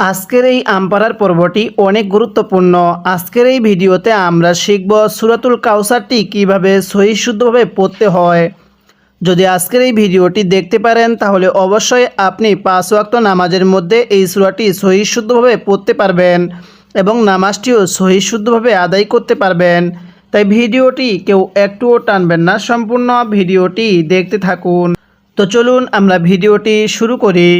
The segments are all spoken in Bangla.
আজকের এই আমপাড়ার পর্বটি অনেক গুরুত্বপূর্ণ। আজকের এই ভিডিওতে আমরা শিখব সুরাতুল কাউসারটি কীভাবে সহি শুদ্ধভাবে পড়তে হয়। যদি আজকের এই ভিডিওটি দেখতে পারেন, তাহলে অবশ্যই আপনি পাঁচ ওয়াক্ত নামাজের মধ্যে এই সুরাটি সহি শুদ্ধভাবে পড়তে পারবেন এবং নামাজটিও সহি শুদ্ধভাবে আদায় করতে পারবেন। তাই ভিডিওটি কেউ একটুও টানবেন না, সম্পূর্ণ ভিডিওটি দেখতে থাকুন। তো চলুন আমরা ভিডিওটি শুরু করি।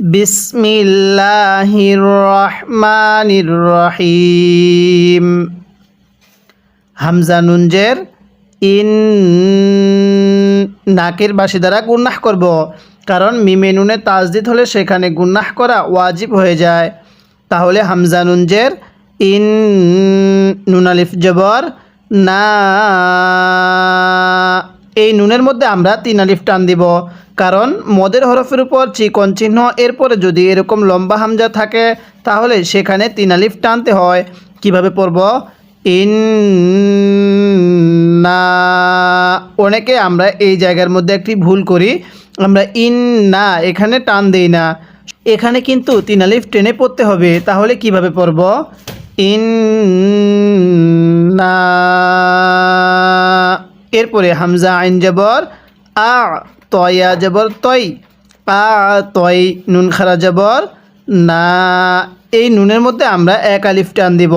বিসমিল্লাহির রহমানির রহিম হামজা নুনজের ইন নাকের বাসি দ্বারা গুন্নাহ করব, কারণ মিমে নুনে তাজদিদ হলে সেখানে গুন্নাহ করা ওয়াজিব হয়ে যায়। তাহলে হামজা নুনজের ইন নুন আলিফ জবর, না, এই নুনের মধ্যে আমরা তিন আলিফ টান দিব। কারণ মদের হরফের উপর চিকন চিহ্ন, এরপরে যদি এরকম লম্বা হামজা থাকে, তাহলে সেখানে তিন আলিফ টানতে হয়। কীভাবে পড়ব? ইন না অনেকে আমরা এই জায়গার মধ্যে একটি ভুল করি। আমরা ইন না এখানে টান দেই না। এখানে কিন্তু তিন আলিফ টেনে পড়তে হবে। তাহলে কীভাবে পড়ব? ইন না এরপরে হামজা আইন জবর, আ তয়া জবর তই, পা তই, নুন খারা জবর, না। এই নুনের মধ্যে আমরা এক আলিফ টান দিব।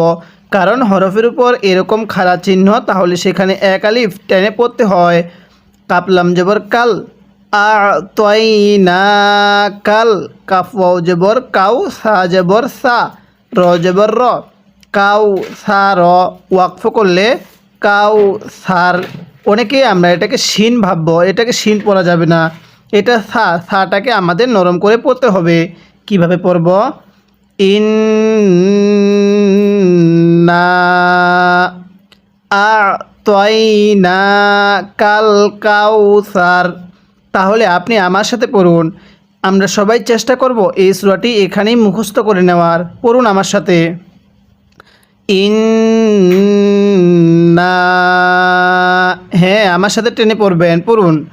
কারণ হরফের উপর এরকম খারা চিহ্ন, তাহলে সেখানে এক আলিফ টেনে পড়তে হয়। কাপলাম জবর কাল, আ তই না কাল, কাফ জবর কাউ, সা জবর সা, র জবর র। কাউ, সা, র ওয়াকফ করলে কাউ, সার অনেকে আমরা এটাকে শিন ভাববো, এটাকে শিন পড়া যাবে না। এটা সা সাটাকে আমাদের নরম করে পড়তে হবে। কীভাবে পড়ব? ইন না আ না কাল কাউসার। তাহলে আপনি আমার সাথে পড়ুন। আমরা সবাই চেষ্টা করব এই সুরাটি এখানেই মুখস্থ করে নেওয়ার। পড়ুন আমার সাথে। ইন্না আমার সাথে টেনে পড়বেন, পড়ুন।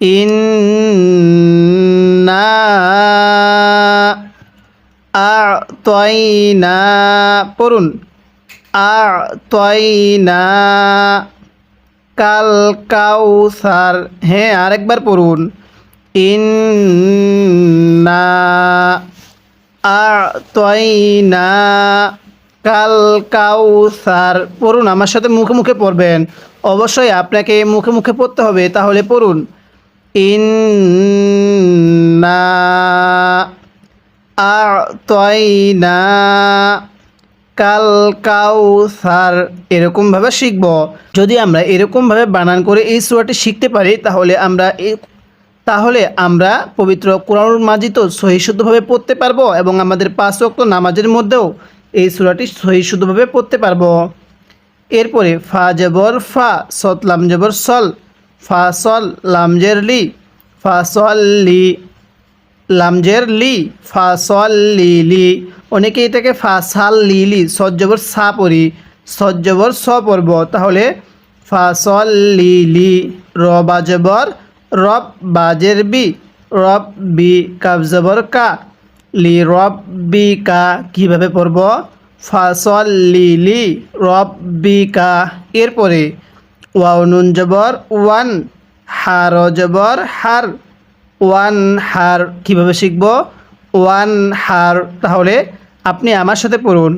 ইন্না আ তয়না পড়ুন। আ তয়না কাল কাউসার হ্যাঁ আরেকবার পড়ুন। ইন্না আ তয়না কাল কাউসার। পড়ুন, আমার সাথে মুখে মুখে পড়বেন। অবশ্যই আপনাকে মুখে মুখে পড়তে হবে, তাহলে পড়ুন। ইন্না আ তয়না কাল কাউসার। এরকমভাবে শিখব। যদি আমরা এরকমভাবে বানান করে এই সুরাটি শিখতে পারি, তাহলে আমরা তাহলে আমরা পবিত্র কোরআন মাজিদ সহি শুদ্ধভাবে পড়তে পারব এবং আমাদের পাঁচ ওয়াক্ত নামাজের মধ্যেও এই সুরাটি সহি শুদ্ধভাবে পড়তে পারব। এরপরে, ফা জবর ফা সত লাম জবর সল, ফা সল লামজের লি, ফা সল লি লামজের লি, ফা সল লি লি। অনেকে এটাকে ফা সাল লি লি সজ্জবর সা পড়ি সজ্জবর স পড়ব। তাহলে, ফা সল লি লি, র বাজবর রব বাজের বি, রব বি কাবজবর কা। লি রব বি কা কীভাবে পড়ব? ফাসল লি লি রব বি কা এরপরে, ওয়াও নুন জবর, ওয়ান হার জবর, হার, ওয়ান হার কীভাবে শিখব? ওয়ান হার, তাহলে আপনি আমার সাথে পড়ুন।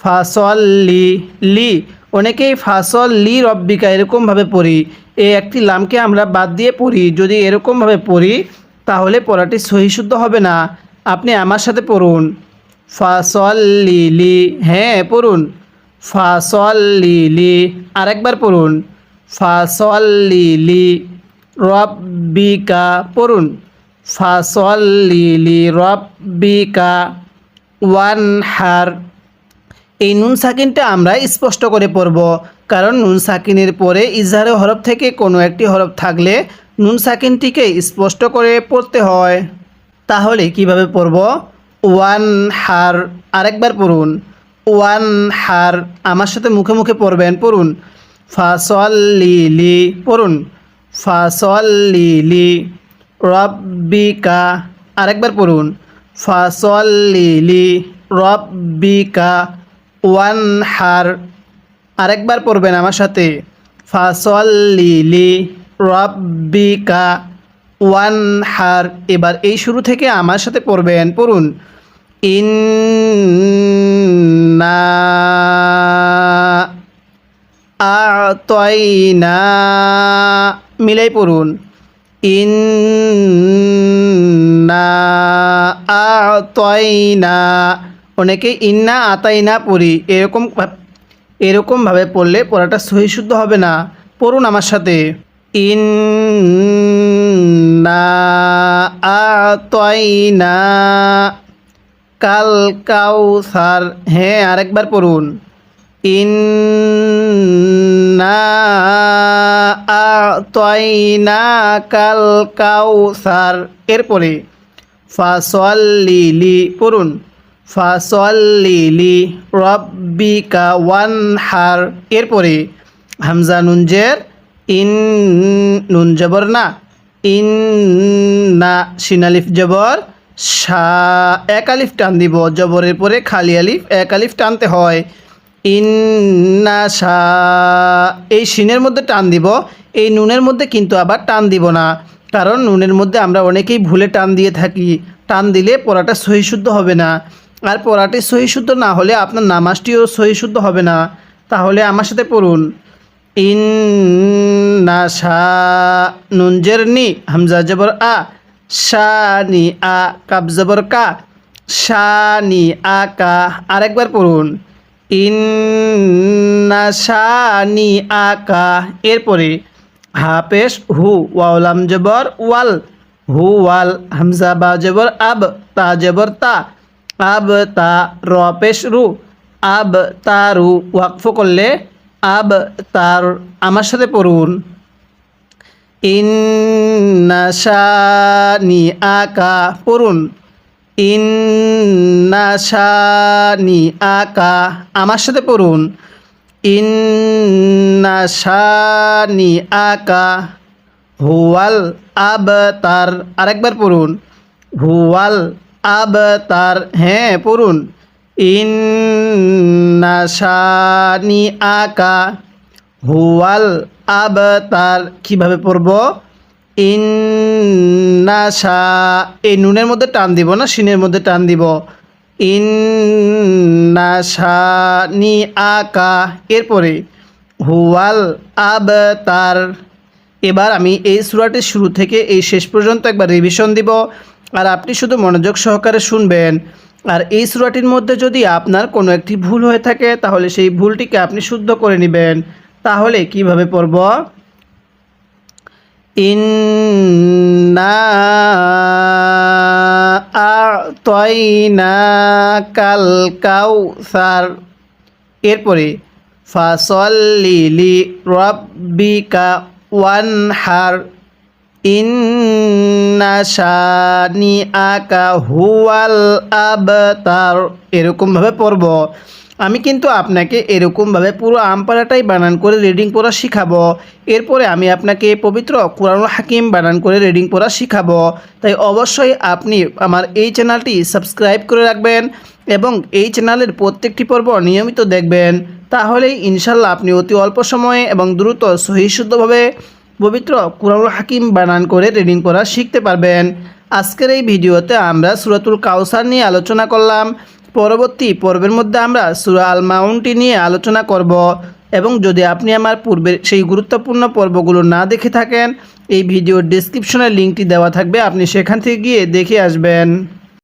ফাসল লি লি অনেকেই ফাসল লি রব্বিকা এরকমভাবে পড়ি। এই একটি লামকে আমরা বাদ দিয়ে পড়ি। যদি এরকমভাবে পড়ি, তাহলে পড়াটি সহিশুদ্ধ হবে না। আপনি আমার সাথে পড়ুন। ফাসল লি লি হ্যাঁ পড়ুন। ফাসল লি লি আরেকবার পড়ুন। ফাসল লি লি রব্বিকা, পড়ুন। ফাসল লি লি, রব্বিকা, ওয়ান হার। এই নুন সাকিনটা আমরা স্পষ্ট করে পড়ব। কারণ নুন সাকিনের পরে ইজহারে হরফ থেকে কোনো একটি হরফ থাকলে নুন সাকিনটিকে স্পষ্ট করে পড়তে হয়। তাহলে কীভাবে পড়ব? ওয়ান হার আরেকবার পড়ুন। ওয়ান হার আমার সাথে মুখে মুখে পড়বেন, পড়ুন। ফাসল লি লি পড়ুন। ফাসল লি। লি রব্বিকা আরেকবার পড়ুন। ফাসল্লিলি রব্বিকা। ওয়ান হার আরেকবার পড়বেন আমার সাথে। ফাসল্লিলি রব্বিকা। ওয়ানহার এবার এই শুরু থেকে আমার সাথে পড়বেন, পড়ুন। ইন্না আতয়না মিলাই পড়ুন। ইন্না আতয়না অনেকে ইন্না আতাইনা পড়ি, এরকম এরকমভাবে পড়লে পড়াটা সহিশুদ্ধ হবে না। পড়ুন আমার সাথে। ইন্না আতয়না কাল কাউসার। হ্যাঁ আরেকবার পড়ুন। ইন্না আতয়না কাল কাউসার। এরপরে ফাসল্লিলি পড়ুন। ফাসল্লিলি রব্বিকা ওয়ানহার। এরপরে হামজা নুনজের ইন নুন জবর না। ইন না সিনালিফ জবর। সা এক আলিফ টান দিব। জবরের পরে খালি আলিফ এক আলিফ টানতে হয়। ইন না সা এই সিনের মধ্যে টান দিব। এই নুনের মধ্যে কিন্তু আবার টান দিব না। কারণ নুনের মধ্যে আমরা অনেকেই ভুলে টান দিয়ে থাকি। টান দিলে পড়াটা সহিশুদ্ধ হবে না। আর পড়াটি সহিশুদ্ধ না হলে আপনার নামাজটিও সহিশুদ্ধ হবে না। তাহলে আমার সাথে পড়ুন। ইন না সা নুনজের নি হামজা জবর আ, শানি আ কাব জবর কা, শানি আ, কা, আরেকবার পড়ুন। ইন্না শানি আকা এরপরে হাফেশ হু ওয়ালাম জবর ওয়াল, হু ওয়াল, হামজা বা জবর আব, তা জবর তা, আব তা, র পেশ রু, আব তারু ওয়াকফ করলে আব তার আমার সাথে পড়ুন। ইন্না শানি আকা, পড়ুন। ইন্না শানি আকা, আমার সাথে পড়ুন। ইন্না শানি আকা, হুয়াল আবতার আরেকবার পড়ুন। হুয়াল আব তার হ্যাঁ পড়ুন। ইন্না শানি আকা হুয়াল আবতার। কীভাবে পড়ব? ইন্নাশা এই নুনের মধ্যে টান দিব না? সিনের মধ্যে টান দিব। ইন্নাশা নি আকা এরপরে, হুয়াল আবতার। এবার আমি এই সুরাটির শুরু থেকে এই শেষ পর্যন্ত একবার রিভিশন দিব। আর আপনি শুধু মনোযোগ সহকারে শুনবেন। আর এই সুরাটির মধ্যে যদি আপনার কোনো একটি ভুল হয়ে থাকে, তাহলে সেই ভুলটিকে আপনি শুদ্ধ করে নেবেন। তাহলে কীভাবে পড়ব? কাল কাউসার। এরপরে ফাসল্লিলি রব্বিকা ওয়ানহার। ইন্না শানি আকা হুয়াল আবতার। এরকমভাবে পড়ব। আমি কিন্তু আপনাকে এরকমভাবে পুরো আমপাড়াটাই বানান করে রিডিং পড়া শিখাবো। এরপরে আমি আপনাকে পবিত্র কোরআনুল হাকিম বানান করে রিডিং পড়া শিখাবো। তাই অবশ্যই আপনি আমার এই চ্যানেলটি সাবস্ক্রাইব করে রাখবেন এবং এই চ্যানেলের প্রত্যেকটি পর্ব নিয়মিত দেখবেন। তাহলেই ইনশাল্লাহ আপনি অতি অল্প সময়ে এবং দ্রুত সহিশুদ্ধভাবে পবিত্র কুরআনুল হাকিম বানান করে রিডিং করা শিখতে পারবেন। আজকের এই ভিডিওতে আমরা সুরাতুল কাউসার নিয়ে আলোচনা করলাম। পরবর্তী পর্বের মধ্যে আমরা সুরা আল মাউন্টি নিয়ে আলোচনা করব এবং যদি আপনি আমার পূর্বের সেই গুরুত্বপূর্ণ পর্বগুলো না দেখে থাকেন, এই ভিডিওর ডিসক্রিপশনে লিঙ্কটি দেওয়া থাকবে, আপনি সেখান থেকে গিয়ে দেখে আসবেন।